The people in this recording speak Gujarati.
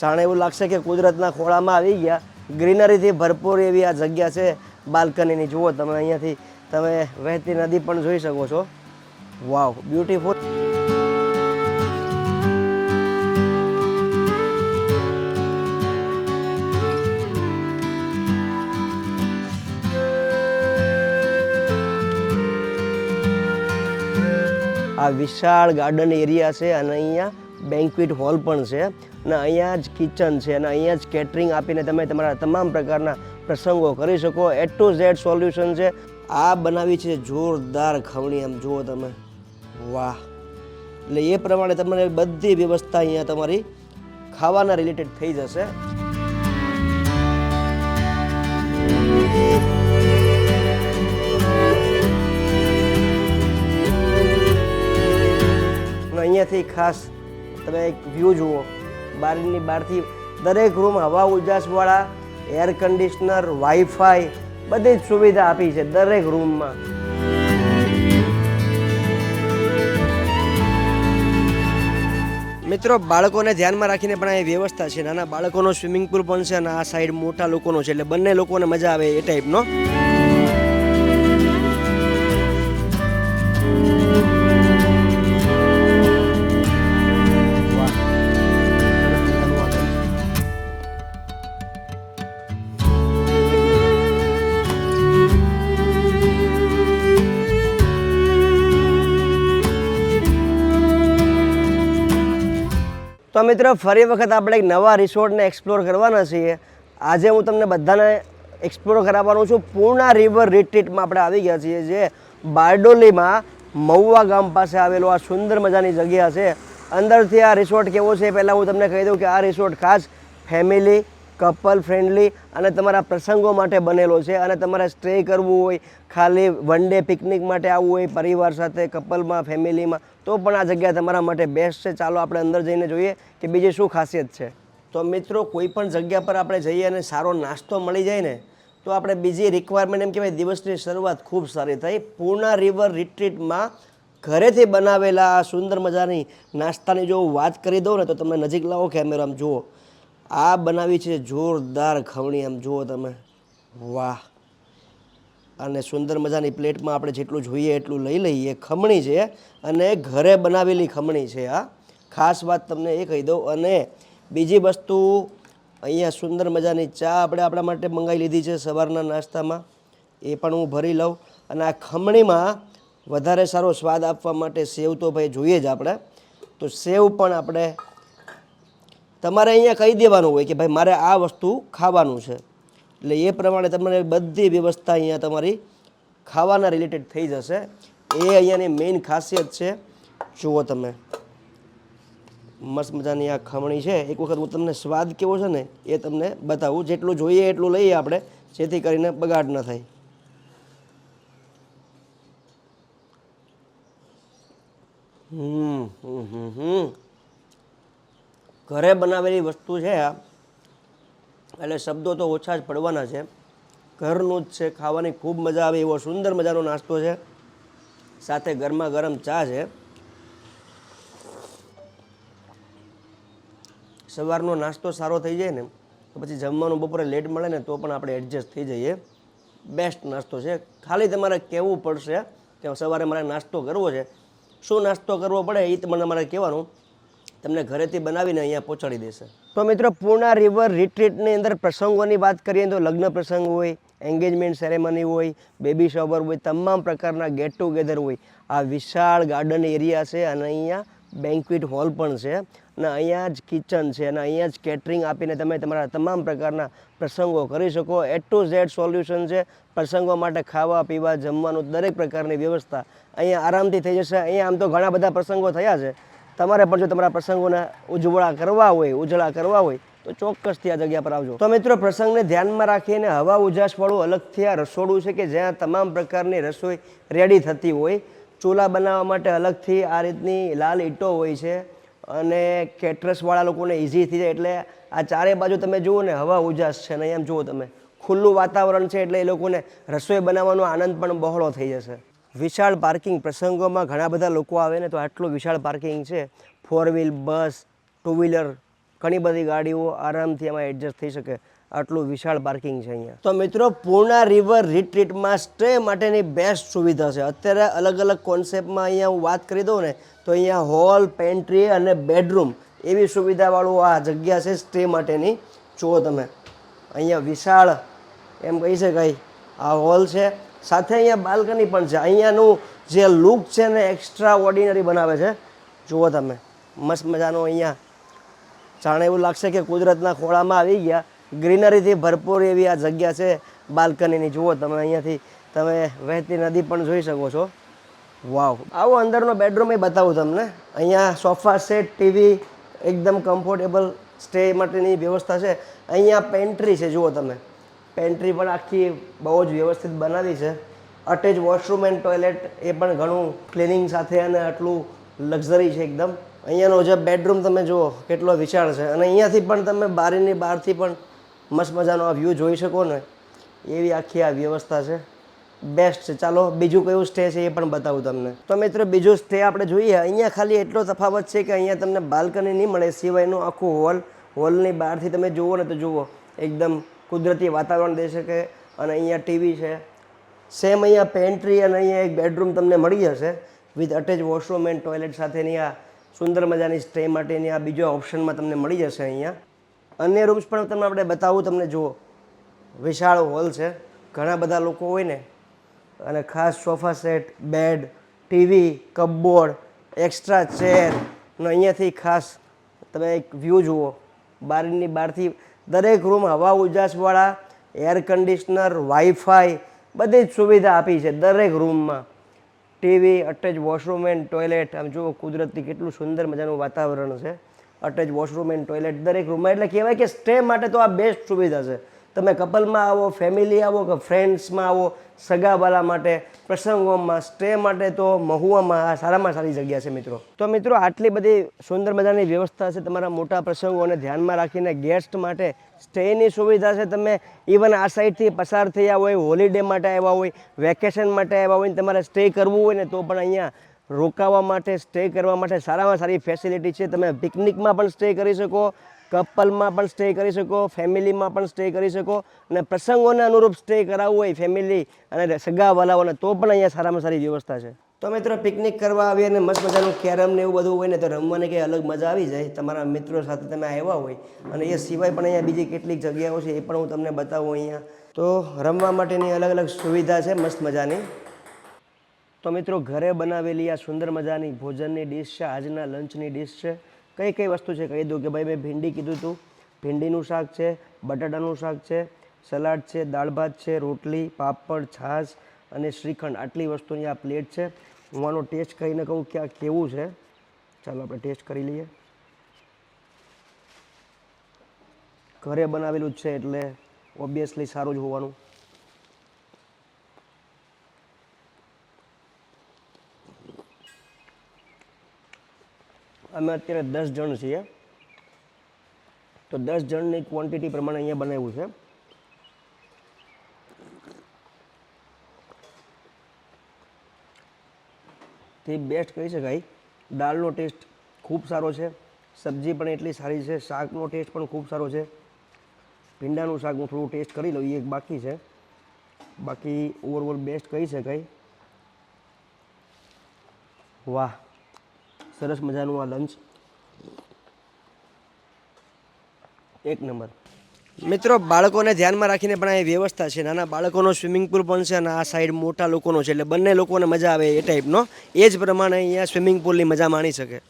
જાણે એવું લાગશે કે કુદરતના ખોળામાં આવી ગયા. ગ્રીનરીથી ભરપૂર એવી આ જગ્યા છે બાલ્કનીની. જુઓ તમે અહીંયાથી તમે વહેતી નદી પણ જોઈ શકો છો. વાવ બ્યુટીફુલ આ વિશાળ ગાર્ડન એરિયા છે અને અહીંયા બેન્ક્વિટ હોલ પણ છે. અને અહીંયા જ કિચન છે અને અહીંયા જ કેટરિંગ આપીને તમે તમારા તમામ પ્રકારના પ્રસંગો કરી શકો. એ ટુ ઝેડ સોલ્યુશન છે. આ બનાવી છે જોરદાર ખવણી આમ જુઓ તમે. વાહ. એટલે એ પ્રમાણે તમારે બધી વ્યવસ્થા અહીંયા તમારી ખાવાના રિલેટેડ થઈ જશે. અહીંયાથી ખાસ તમે એક વ્યૂ જુઓ. બારની બહારથી દરેક રૂમ હવા ઉજાસવાળા એર કન્ડિશનર વાઈફાઈ બધી જ સુવિધા આપી છે દરેક રૂમમાં મિત્રો, બાળકોને ધ્યાનમાં રાખીને પણ આ વ્યવસ્થા છે. નાના બાળકોનો સ્વિમિંગ પુલ પણ છે અને આ સાઈડ મોટા લોકોનો છે. એટલે બંને લોકોને મજા આવે એ ટાઈપનો તો મિત્રો, ફરી વખત આપણે એક નવા રિસોર્ટને એક્સપ્લોર કરવાના છીએ. આજે હું તમને બધાને એક્સપ્લોર કરાવવાનું છું. પૂર્ણા રિવર રિટ્રીટમાં આપણે આવી ગયા છીએ, જે બારડોલીમાં મહુવા ગામ પાસે આવેલો આ સુંદર મજાની જગ્યા છે. અંદરથી આ રિસોર્ટ કેવો છે પહેલાં હું તમને કહી દઉં કે આ રિસોર્ટ ખાસ ફેમિલી કપલ ફ્રેન્ડલી અને તમારા પ્રસંગો માટે બનેલો છે અને તમારે સ્ટે કરવું હોય, ખાલી વન ડે પિકનિક માટે આવવું હોય, પરિવાર સાથે કપલમાં ફેમિલીમાં તો પણ આ જગ્યા તમારા માટે બેસ્ટ છે. ચાલો આપણે અંદર જઈને જોઈએ કે બીજી શું ખાસિયત છે. તો મિત્રો, કોઈ પણ જગ્યા પર આપણે જઈએ અને સારો નાસ્તો મળી જાય ને, તો આપણે બીજી રિક્વાયરમેન્ટ એમ કહેવાય, દિવસની શરૂઆત ખૂબ સારી થઈ પૂર્ણા રિવર રિટ્રીટમાં ઘરેથી બનાવેલા આ સુંદર મજાની નાસ્તાની જો વાત કરી દઉં ને, તો તમે નજીક લાવો કેમેરામાં જુઓ. આ બનાવી છે જોરદાર ખવણી આમ જુઓ તમે. વાહ. અને સુંદર મજાની પ્લેટમાં આપણે જેટલું જોઈએ એટલું લઈ લઈએ. ખમણી છે અને ઘરે બનાવેલી ખમણી છે આ. ખાસ વાત તમને એ કહી દઉં. અને બીજી વસ્તુ, અહીંયા સુંદર મજાની ચા આપણે આપણા માટે મંગાવી લીધી છે સવારના નાસ્તામાં. એ પણ હું ભરી લઉં. અને આ ખમણીમાં વધારે સારો સ્વાદ આપવા માટે સેવ તો ભાઈ જોઈએ જ આપણે. તો સેવ પણ આપણે તમારે અહીંયા કહી દેવાનું હોય કે ભાઈ મારે આ વસ્તુ ખાવાનું છે. એટલે એ પ્રમાણે તમારે બધી વ્યવસ્થા અહીંયા તમારી ખાવાના રિલેટેડ થઈ જશે. એ અહીંયાની મેઇન ખાસિયત છે. જુઓ તમે. મસ્ત મજાની આ ખમણી છે. એક વખત હું તમને સ્વાદ કેવો છે ને એ તમને બતાવું. જેટલું જોઈએ એટલું લઈએ આપણે, જેથી કરીને બગાડ ન થાય. હમ હમ હમ. ઘરે બનાવેલી વસ્તુ છે આ. એટલે શબ્દો તો ઓછા જ પડવાના છે. ઘરનું જ છે, ખાવાની ખૂબ મજા આવે, એવો સુંદર મજાનો નાસ્તો છે. સાથે ગરમા ગરમ ચા છે. સવારનો નાસ્તો સારો થઈ જાય ને, તો પછી જમવાનું બપોરે લેટ મળે ને, તો પણ આપણે એડજસ્ટ થઈ જઈએ. બેસ્ટ નાસ્તો છે. ખાલી તમારે કહેવું પડશે કે સવારે મારે નાસ્તો કરવો છે. શું નાસ્તો કરવો પડે એ તમને મારે કહેવાનું. તમને ઘરેથી બનાવીને અહીંયા પહોંચાડી દેશે. તો મિત્રો, પૂર્ણા રિવર રિટ્રીટની અંદર પ્રસંગોની વાત કરીએ તો લગ્ન પ્રસંગ હોય એન્ગેજમેન્ટ સેરેમની હોય બેબી શોવર હોય, તમામ પ્રકારના ગેટ ટુગેધર હોય. આ વિશાળ ગાર્ડન એરિયા છે અને અહીંયા બેન્ક્વિટ હોલ પણ છે અને અહીંયા જ કિચન છે અને અહીંયા જ કેટરિંગ આપીને તમે તમારા તમામ પ્રકારના પ્રસંગો કરી શકો. એ ટુ ઝેડ સોલ્યુશન છે, પ્રસંગો માટે ખાવા, પીવા, જમવાનું, દરેક પ્રકારની વ્યવસ્થા અહીંયા આરામથી થઈ જશે. અહીંયા આમ તો ઘણા બધા પ્રસંગો થયા છે. તમારે પણ જો તમારા પ્રસંગોને ઉજવળા કરવા હોય, ઉજળા કરવા હોય, તો ચોક્કસથી આ જગ્યા પર આવજો. તો મિત્રો, પ્રસંગને ધ્યાનમાં રાખીને હવા ઉજાસવાળું અલગથી આ રસોડું છે કે જ્યાં તમામ પ્રકારની રસોઈ રેડી થતી હોય. ચૂલા બનાવવા માટે અલગથી આ રીતની લાલ ઈંટો હોય છે અને કેટરસવાળા લોકોને ઇઝી થઈ જાય એટલે આ ચારે બાજુ તમે જુઓ ને, હવા ઉજાસ છે ને, એમ જુઓ તમે. ખુલ્લું વાતાવરણ છે એટલે એ લોકોને રસોઈ બનાવવાનો આનંદ પણ બહોળો થઈ જશે. વિશાળ પાર્કિંગ. પ્રસંગોમાં ઘણા બધા લોકો આવે ને તો આટલું વિશાળ પાર્કિંગ છે. Four wheel bus two wheeler ઘણી બધી ગાડીઓ આરામથી એમાં એડજસ્ટ થઈ શકે. આટલું વિશાળ પાર્કિંગ છે અહીંયા. તો મિત્રો, પૂર્ણા રિવર રિટ્રીટમાં સ્ટે માટેની બેસ્ટ સુવિધા છે. અત્યારે અલગ અલગ કોન્સેપ્ટમાં અહીંયા હું વાત કરી દઉં ને, તો અહીંયા હોલ પેન્ટ્રી અને બેડરૂમ એવી સુવિધાવાળું આ જગ્યા છે સ્ટે માટેની. જુઓ તમે, અહીંયા વિશાળ, એમ કહી શકાય, આ હોલ છે. સાથે અહીંયા બાલ્કની પણ છે. અહીંયાનું જે લુક છે ને એક્સ્ટ્રા ઓર્ડિનરી બનાવે છે. જુઓ તમે. મસ્ત મજાનો અહીંયા જાણે એવું લાગશે કે કુદરતના ખોળામાં આવી ગયા. ગ્રીનરીથી ભરપૂર એવી આ જગ્યા છે બાલ્કનીની. જુઓ તમે અહીંયાથી તમે વહેતી નદી પણ જોઈ શકો છો. વાવ. આવો અંદરનો બેડરૂમ એ બતાવું તમને. અહીંયા સોફા સેટ ટીવી એકદમ કમ્ફર્ટેબલ સ્ટે માટેની વ્યવસ્થા છે. અહીંયા પેન્ટ્રી છે. જુઓ તમે. પેન્ટ્રી પણ આખી બહુ જ વ્યવસ્થિત બનાવી છે. અટેચ વોશરૂમ એન્ડ ટોયલેટ એ પણ ઘણું ક્લિનિંગ સાથે અને આટલું લક્ઝરી છે એકદમ. અહીંયાનો જે બેડરૂમ તમે જુઓ, કેટલો વિશાળ છે. અને અહીંયાથી પણ તમે બારીની બહારથી પણ મસ્ત મજાનો આ વ્યૂ જોઈ શકો ને. એવી આખી આ વ્યવસ્થા છે. બેસ્ટ છે. ચાલો, બીજું કયું સ્ટે છે એ પણ બતાવું તમને. તો મિત્રો, બીજું સ્ટે આપણે જોઈએ. અહીંયા ખાલી એટલો તફાવત છે કે અહીંયા તમને બાલ્કની નહીં મળે. સિવાયનું આખું હોલ હોલની બહારથી તમે જુઓ ને તો જુઓ, એકદમ કુદરતી વાતાવરણ દઈ શકે અને અહીંયા ટીવી છે. સેમ અહીંયા પેન્ટ્રી અને અહીંયા એક બેડરૂમ તમને મળી જશે with attach washroom and toilet સાથેની આ સુંદર મજાની સ્ટે માટેની આ બીજો ઓપ્શનમાં તમને મળી જશે અહીંયા. અન્ય રૂમ્સ પણ તમને આપણે બતાવું, તમને જુઓ. વિશાળ હોલ છે. ઘણા બધા લોકો હોય ને. અને ખાસ sofa set bed TV cupboard extra chair અને અહીંયાથી ખાસ તમે એક વ્યૂ જુઓ. બારની બહારથી દરેક રૂમ હવા ઉજાસવાળા એર કન્ડિશનર વાઈફાઈ બધી જ સુવિધા આપી છે દરેક રૂમમાં TV attach washroom and toilet આમ જુઓ કુદરતી કેટલું સુંદર મજાનું વાતાવરણ છે. અટેચ વોશરૂમ એન્ડ ટોયલેટ દરેક રૂમમાં એટલે કહેવાય કે સ્ટે માટે તો આ બેસ્ટ સુવિધા છે. તમે કપલમાં આવો ફેમિલી આવો કે ફ્રેન્ડ્સમાં આવો, સગાવાલા માટે, પ્રસંગોમાં સ્ટે માટે તો મહુવામાં આ સારામાં સારી જગ્યા છે મિત્રો. તો મિત્રો, આટલી બધી સુંદર મજાની વ્યવસ્થા છે તમારા મોટા પ્રસંગોને ધ્યાનમાં રાખીને ગેસ્ટ માટે સ્ટેની સુવિધા છે તમે ઇવન આ સાઈડથી પસાર થયા હોય હોલિડે માટે આવ્યા હોય વેકેશન માટે આવ્યા હોય ને તમારે સ્ટે કરવું હોય ને તો પણ અહીંયા રોકાવા માટે સ્ટે કરવા માટે સારામાં સારી ફેસિલિટી છે. તમે પિકનિકમાં પણ સ્ટે કરી શકો. કપલમાં પણ સ્ટે કરી શકો, ફેમિલીમાં પણ સ્ટે કરી શકો અને પ્રસંગોને અનુરૂપ સ્ટે કરાવવું હોય ફેમિલી અને સગાવાલાઓને તો પણ અહીંયા સારામાં સારી વ્યવસ્થા છે. તો મિત્રો પિકનિક કરવા આવીએ અને મસ્ત મજાનું કેરમ ને એવું બધું હોય ને તો રમવાની કંઈ અલગ મજા આવી જાય. તમારા મિત્રો સાથે તમે આવ્યા હોય અને એ સિવાય પણ અહીંયા બીજી કેટલીક જગ્યાઓ છે એ પણ હું તમને બતાવું અહીંયા. તો રમવા માટેની અલગ અલગ સુવિધા છે મસ્ત મજાની. તો મિત્રો ઘરે બનાવેલી આ સુંદર મજાની ભોજનની ડીશ છે, આજના લંચની ડીશ છે. કઈ કઈ વસ્તુ છે? કહી દઉં કે ભાઈ મેં ભીંડી કીધું હતું ભીંડીનું શાક છે, બટાટાનું શાક છે, સલાડ છે, દાળ ભાત છે, રોટલી, પાપડ, છાશ અને શ્રીખંડ. આટલી વસ્તુની આ પ્લેટ છે. હું આનો ટેસ્ટ કરીને કહું કે આ કેવું છે. ચાલો આપણે ટેસ્ટ કરી લઈએ. ઘરે બનાવેલું જ છે એટલે ઓબ્વિયસલી સારું જ હોવાનું. અમે અત્યારે દસ જણ છીએ. તો દસ જણની ક્વોન્ટિટી પ્રમાણે અહીંયા બનાવ્યું છે. તે બેસ્ટ કહી શકાય દાળનો ટેસ્ટ ખૂબ સારો છે. સબ્જી પણ એટલી સારી છે. શાકનો ટેસ્ટ પણ ખૂબ સારો છે. ભીંડાનું શાક હું થોડું ટેસ્ટ કરી લઉં એ એક બાકી છે. બાકી ઓવરઓલ બેસ્ટ કહી શકાય વાહ. સરસ મજાનું આ લંચ એક નંબર. મિત્રો, બાળકોને ધ્યાનમાં રાખીને પણ આ વ્યવસ્થા છે. નાના બાળકોનો સ્વિમિંગ પુલ પણ છે અને આ સાઈડ મોટા લોકોનો છે. એટલે બંને લોકોને મજા આવે એ ટાઈપનો એ જ પ્રમાણે અહીંયા સ્વિમિંગ પુલની મજા માણી શકે.